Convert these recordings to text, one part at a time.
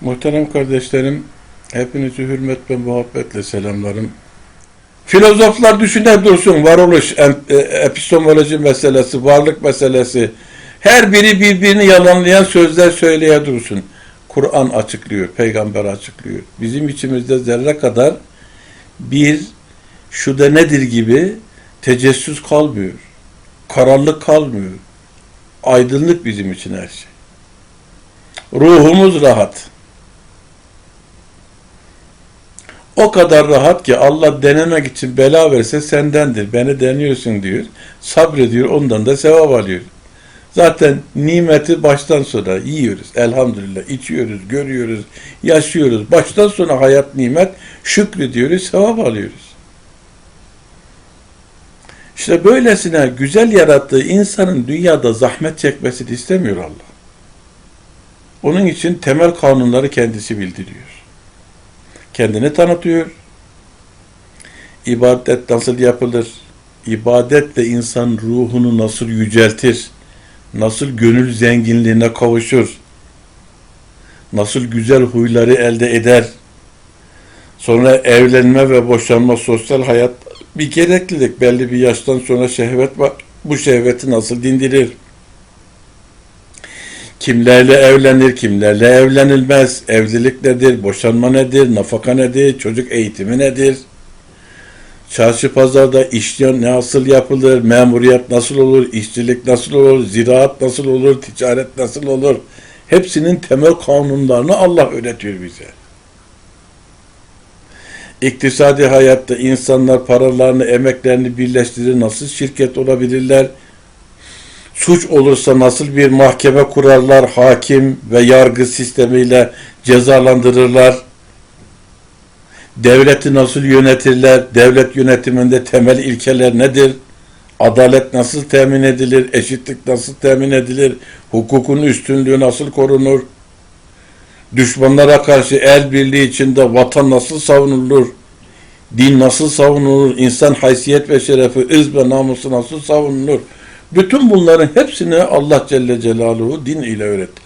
Muhterem kardeşlerim, hepinizi hürmet ve muhabbetle selamlarım. Filozoflar düşüne dursun, varoluş, e, epistemoloji meselesi, varlık meselesi. Her biri birbirini yalanlayan sözler söyleye dursun. Kur'an açıklıyor, peygamber açıklıyor. Bizim içimizde zerre kadar bir şu da nedir gibi tecessüs kalmıyor. Karanlık kalmıyor. Aydınlık bizim için her şey. Ruhumuz rahat. O kadar rahat ki Allah denemek için bela verse sendendir. Beni deniyorsun diyor. Sabrediyor. Ondan da sevap alıyor. Zaten nimeti baştan sona yiyoruz. Elhamdülillah. içiyoruz, görüyoruz, yaşıyoruz. Baştan sona hayat nimet şükrediyoruz, sevap alıyoruz. İşte böylesine güzel yarattığı insanın dünyada zahmet çekmesini istemiyor Allah. Onun için temel kanunları kendisi bildiriyor. Kendini tanıtıyor. İbadet nasıl yapılır? İbadetle insan ruhunu nasıl yüceltir? Nasıl gönül zenginliğine kavuşur? Nasıl güzel huyları elde eder? Sonra evlenme ve boşanma sosyal hayat bir gereklilik. Belli bir yaştan sonra şehvet var. Bu şehveti nasıl dindirir? Kimlerle evlenir, kimlerle evlenilmez, evlilik nedir, boşanma nedir, nafaka nedir, çocuk eğitimi nedir? Çarşı pazarda iş nasıl yapılır, memuriyet nasıl olur, işçilik nasıl olur, ziraat nasıl olur, ticaret nasıl olur? Hepsinin temel kanunlarını Allah öğretiyor bize. İktisadi hayatta insanlar paralarını, emeklerini birleştirir, nasıl şirket olabilirler? Suç olursa nasıl bir mahkeme kurarlar, hakim ve yargı sistemiyle cezalandırırlar? Devleti nasıl yönetirler? Devlet yönetiminde temel ilkeler nedir? Adalet nasıl temin edilir? Eşitlik nasıl temin edilir? Hukukun üstünlüğü nasıl korunur? Düşmanlara karşı el birliği içinde vatan nasıl savunulur? Din nasıl savunulur? İnsan haysiyet ve şerefi, ırz ve namusu nasıl savunulur? Bütün bunların hepsini Allah Celle Celaluhu din ile öğretti.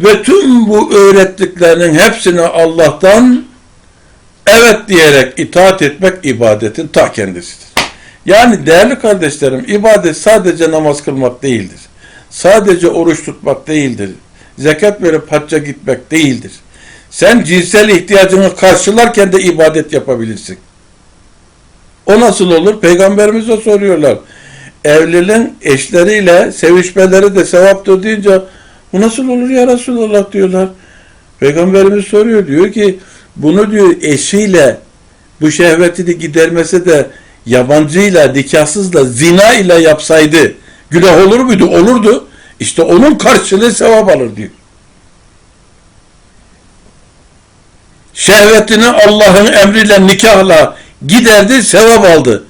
Ve tüm bu öğrettiklerinin hepsini Allah'tan evet diyerek itaat etmek ibadetin ta kendisidir. Yani değerli kardeşlerim ibadet sadece namaz kılmak değildir. Sadece oruç tutmak değildir. Zekat verip hacca gitmek değildir. Sen cinsel ihtiyacını karşılarken de ibadet yapabilirsin. O nasıl olur? Peygamberimize soruyorlar. Evliliğin eşleriyle sevişmeleri de sevaptır deyince bu nasıl olur ya Resulallah diyorlar. Peygamberimiz soruyor diyor ki bunu diyor eşiyle bu şehvetini gidermesi de yabancıyla, nikahsızla, zina ile yapsaydı günah olur muydu? Olurdu. İşte onun karşılığı sevap alır diyor. Şehvetini Allah'ın emriyle nikahla giderdi, sevap aldı.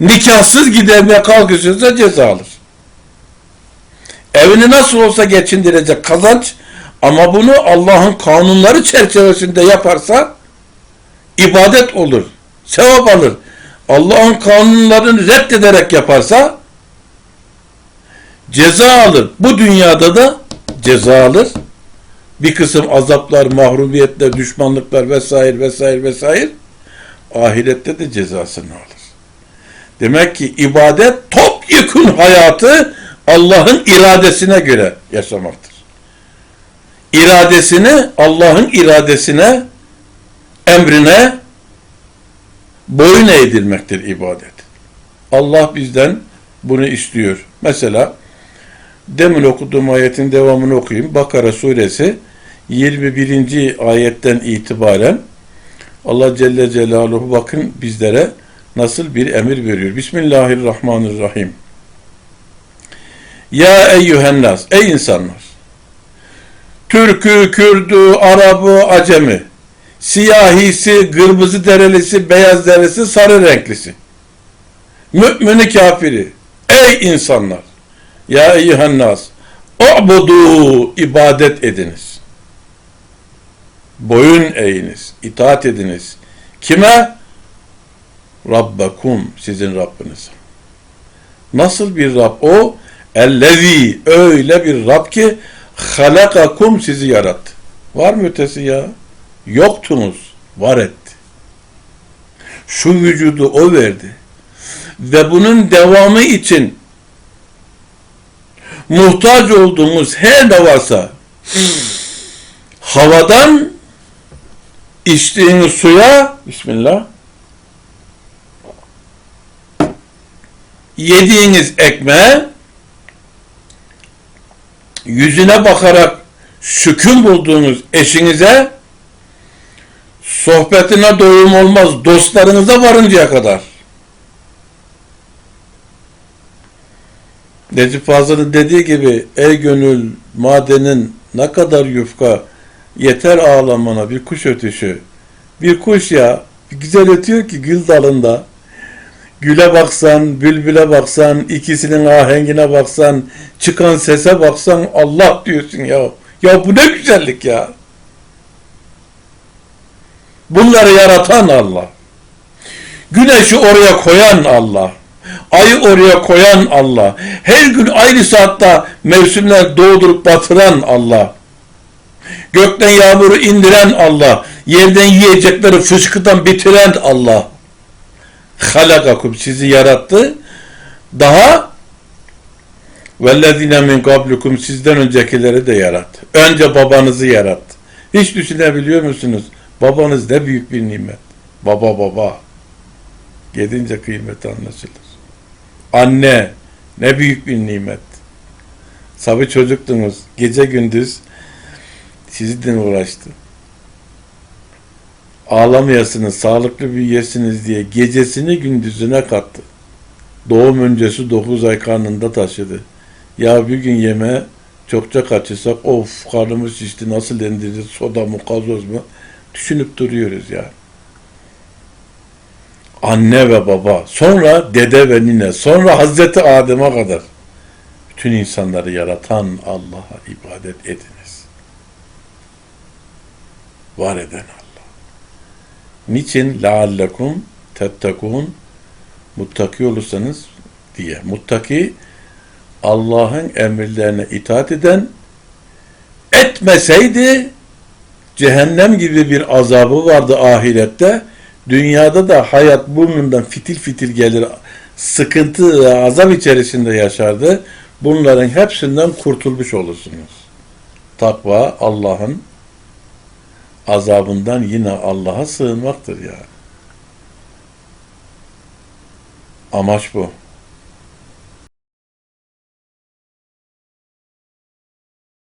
Nikahsız gidermeye kalkışırsa ceza alır. Evini nasıl olsa geçindirecek kazanç ama bunu Allah'ın kanunları çerçevesinde yaparsa ibadet olur. Sevap alır. Allah'ın kanunlarını reddederek yaparsa ceza alır. Bu dünyada da ceza alır. Bir kısım azaplar, mahrumiyetler, düşmanlıklar vesaire vesaire vesaire ahirette de cezasını alır. Demek ki ibadet topyekun hayatı Allah'ın iradesine göre yaşamaktır. İradesini Allah'ın iradesine, emrine boyun eğdirmektir ibadet. Allah bizden bunu istiyor. Mesela demin okuduğum ayetin devamını okuyayım. Bakara suresi 21. ayetten itibaren Allah Celle Celaluhu bakın bizlere nasıl bir emir veriyor. Bismillahirrahmanirrahim. Ya eyyühennas, ey insanlar. Türkü, Kürdü, Arabı, Acemi, siyahisi, kırmızı derelisi, beyaz derelisi, sarı renklisi. Mümini kafiri. Ey insanlar. Ya eyyühennas. U'budu ibadet ediniz. Boyun eğiniz, itaat ediniz. Kime? Rabbekum sizin Rabbiniz. Nasıl bir Rab o? Ellezî öyle bir Rab ki halakakum sizi yarattı. Var mı ötesi ya? Yoktunuz. Var etti. Şu vücudu o verdi. Ve bunun devamı için muhtaç olduğumuz her ne varsa havadan içtiğiniz suya Bismillah yediğiniz ekmeğe yüzüne bakarak şükür bulduğunuz eşinize sohbetine doyum olmaz dostlarınıza varıncaya kadar. Necip Fazıl'ın dediği gibi ey gönül madenin ne kadar yufka yeter ağlamana bir kuş ötüşü. Bir kuş ya güzel ötüyor ki gül dalında. Güle baksan, bülbüle baksan, ikisinin ahengine baksan, çıkan sese baksan Allah diyorsun ya. Ya bu ne güzellik ya. Bunları yaratan Allah. Güneşi oraya koyan Allah. Ayı oraya koyan Allah. Her gün aynı saatte mevsimler doğdurup batıran Allah. Gökten yağmuru indiren Allah. Yerden yiyecekleri fışkıdan bitiren Allah. Halakakum sizi yarattı. Daha vellezine min kablukum sizden öncekileri de yarattı. Önce babanızı yarattı. Hiç düşünebiliyor musunuz? Babanız ne büyük bir nimet. Baba baba. Gidince kıymet anlaşılır. Anne ne büyük bir nimet. Sabı çocuktunuz. Gece gündüz sizinle uğraştı. Ağlamayasınız, sağlıklı büyüyesiniz diye gecesini gündüzüne kattı. Doğum öncesi 9 ay karnında taşıdı. Ya bir gün yeme çokça kaçırsak of karnımız şişti nasıl endirir soda mı gazoz mu düşünüp duruyoruz ya. Anne ve baba, sonra dede ve nine, sonra Hazreti Adem'e kadar bütün insanları yaratan Allah'a ibadet ediniz. Var eden Allah. Niçin? لَعَلَّكُمْ tettekûn muttaki olursanız diye. Muttaki Allah'ın emirlerine itaat eden etmeseydi cehennem gibi bir azabı vardı ahirette. Dünyada da hayat burnundan fitil fitil gelir. Sıkıntı ve azap içerisinde yaşardı. Bunların hepsinden kurtulmuş olursunuz. Takva Allah'ın azabından yine Allah'a sığınmaktır yani. Amaç bu.